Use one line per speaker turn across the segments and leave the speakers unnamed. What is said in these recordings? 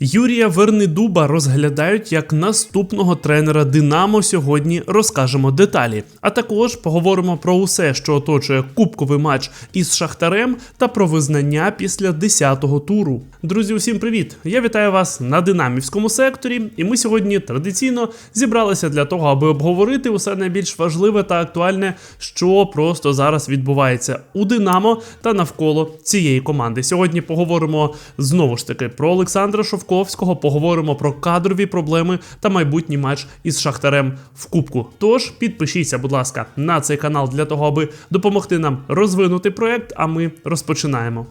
Юрія Вернидуба розглядають як наступного тренера Динамо. Сьогодні розкажемо деталі. А також поговоримо про усе, що оточує кубковий матч із Шахтарем, та про визнання після 10-го туру. Друзі, усім привіт! Я вітаю вас на динамівському секторі. І ми сьогодні традиційно зібралися для того, аби обговорити усе найбільш важливе та актуальне, що просто зараз відбувається у Динамо та навколо цієї команди. Сьогодні поговоримо знову ж таки про Олександра Шовковського, поговоримо про кадрові проблеми та майбутній матч із Шахтарем в Кубку. Тож підпишіться, будь ласка, на цей канал для того, аби допомогти нам розвинути проект. А ми розпочинаємо.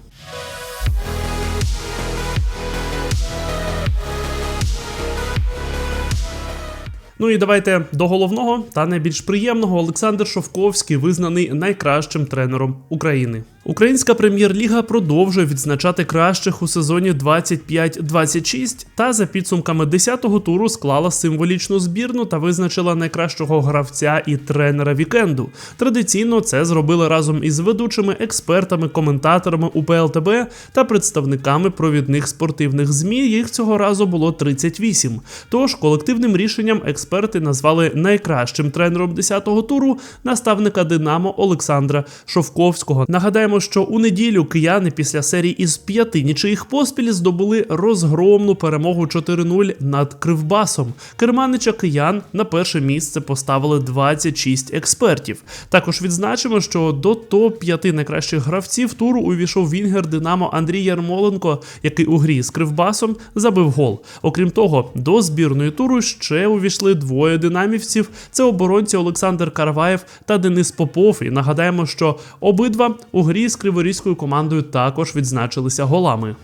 Ну і давайте до головного та найбільш приємного. Олександр Шовковський визнаний найкращим тренером України. Українська прем'єр-ліга продовжує відзначати кращих у сезоні 25-26 та за підсумками 10-го туру склала символічну збірну та визначила найкращого гравця і тренера вікенду. Традиційно це зробили разом із ведучими експертами, коментаторами УПЛТБ та представниками провідних спортивних змі. Їх цього разу було 38. Тож колективним рішенням експерти назвали найкращим тренером 10-го туру наставника Динамо Олександра Шовковського. Нагадаємо, що у неділю кияни після серії із п'яти нічиїх поспіль здобули розгромну перемогу 4-0 над Кривбасом. Керманича киян на перше місце поставили 26 експертів. Також відзначимо, що до топ 5 найкращих гравців туру увійшов Вінгер Динамо Андрій Ярмоленко, який у грі з Кривбасом забив гол. Окрім того, до збірної туру ще увійшли двоє динамівців: це оборонці Олександр Караваєв та Денис Попов. І нагадаємо, що обидва у грі з криворізькою командою також відзначилися голами.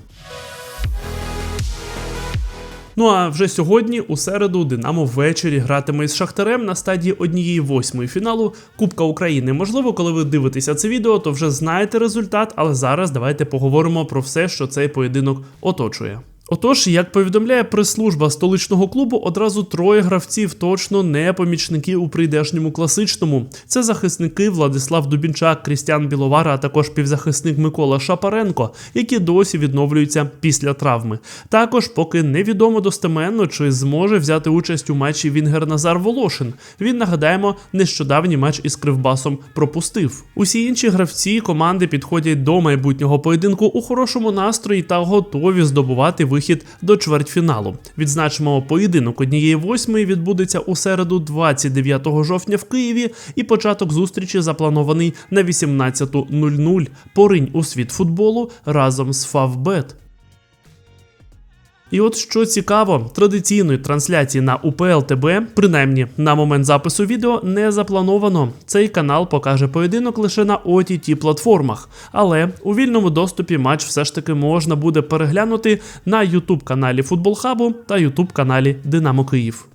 Ну а вже сьогодні, у середу, Динамо ввечері гратиме із Шахтарем на стадії однієї восьмої фіналу Кубка України. Можливо, коли ви дивитеся це відео, то вже знаєте результат, але зараз давайте поговоримо про все, що цей поєдинок оточує. Отож, як повідомляє прес-служба столичного клубу, одразу троє гравців точно не помічники у прийдешньому класичному. Це захисники Владислав Дубінчак, Крістіан Біловара, а також півзахисник Микола Шапаренко, які досі відновлюються після травми. Також поки невідомо достеменно, чи зможе взяти участь у матчі Вінгер Назар Волошин. Він нагадаємо, нещодавній матч із Кривбасом пропустив. Усі інші гравці команди підходять до майбутнього поєдинку у хорошому настрої та готові здобувати вихід до чвертьфіналу. Відзначимо поєдинок однієї восьмої відбудеться у середу, 29 жовтня в Києві, і початок зустрічі запланований на 18.00. Поринь у світ футболу разом з Фавбет. І от що цікаво, традиційної трансляції на УПЛ ТБ, принаймні на момент запису відео, не заплановано. Цей канал покаже поєдинок лише на ott платформах, але у вільному доступі матч все ж таки можна буде переглянути на YouTube каналі Футбол Хабу та YouTube каналі Динамо Київ.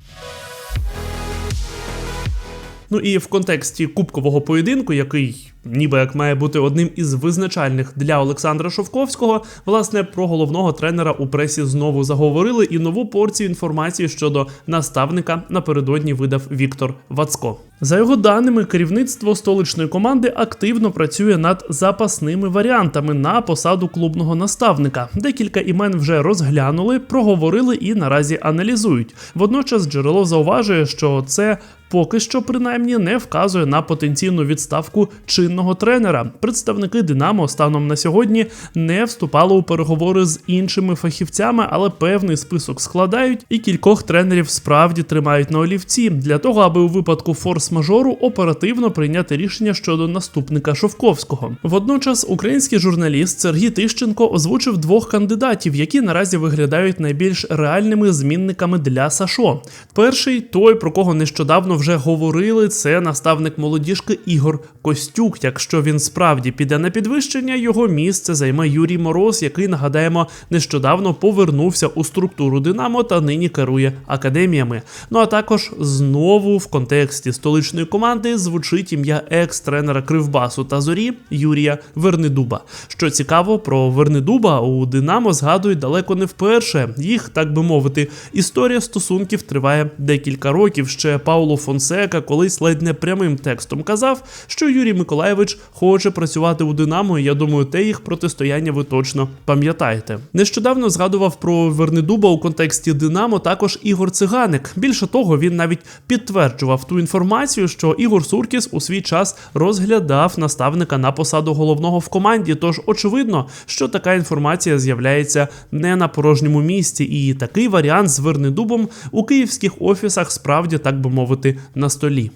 Ну і в контексті кубкового поєдинку, який ніби як має бути одним із визначальних для Олександра Шовковського, власне, про головного тренера у пресі знову заговорили і нову порцію інформації щодо наставника напередодні видав Віктор Вацко. За його даними, керівництво столичної команди активно працює над запасними варіантами на посаду клубного наставника. Декілька імен вже розглянули, проговорили і наразі аналізують. Водночас джерело зауважує, що це поки що принаймні не вказує на потенційну відставку чинного тренера. Представники Динамо станом на сьогодні не вступали у переговори з іншими фахівцями, але певний список складають, і кількох тренерів справді тримають на олівці для того, аби у випадку форс-мажору оперативно прийняти рішення щодо наступника Шовковського. Водночас, український журналіст Сергій Тищенко озвучив двох кандидатів, які наразі виглядають найбільш реальними змінниками для Сашо. Перший той, про кого нещодавно вже говорили, це наставник молодіжки Ігор Костюк. Якщо він справді піде на підвищення, його місце займе Юрій Мороз, який нагадаємо нещодавно повернувся у структуру Динамо та нині керує академіями. Ну а також знову в контексті столичної команди звучить ім'я екс-тренера Кривбасу та зорі Юрія Вернидуба. Що цікаво, про Вернидуба у Динамо згадують далеко не вперше. Їх, так би мовити, історія стосунків триває декілька років. Ще Пауло Фонсека колись ледь не прямим текстом казав, що Юрій Миколаївич Миколаєвич хоче працювати у Динамо. і Я думаю, те їх протистояння ви точно пам'ятаєте. Нещодавно згадував про Вернедуба у контексті Динамо також Ігор Циганик. Більше того, він навіть підтверджував ту інформацію, що Ігор Суркіс у свій час розглядав наставника на посаду головного в команді. Тож очевидно, що така інформація з'являється не на порожньому місці, і такий варіант з Вернедубом у київських офісах справді, так би мовити, на столі.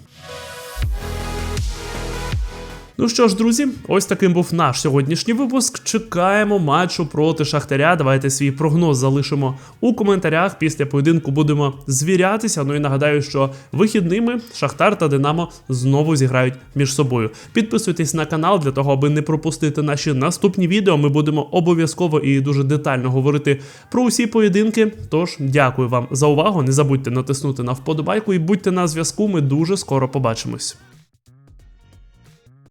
Ну що ж, друзі, ось таким був наш сьогоднішній випуск. Чекаємо матчу проти Шахтаря. Давайте свій прогноз залишимо у коментарях. Після поєдинку будемо звірятися. Ну і нагадаю, що вихідними Шахтар та Динамо знову зіграють між собою. Підписуйтесь на канал для того, аби не пропустити наші наступні відео. Ми будемо обов'язково і дуже детально говорити про усі поєдинки. Тож дякую вам за увагу. Не забудьте натиснути на вподобайку і будьте на зв'язку. Ми дуже скоро побачимось.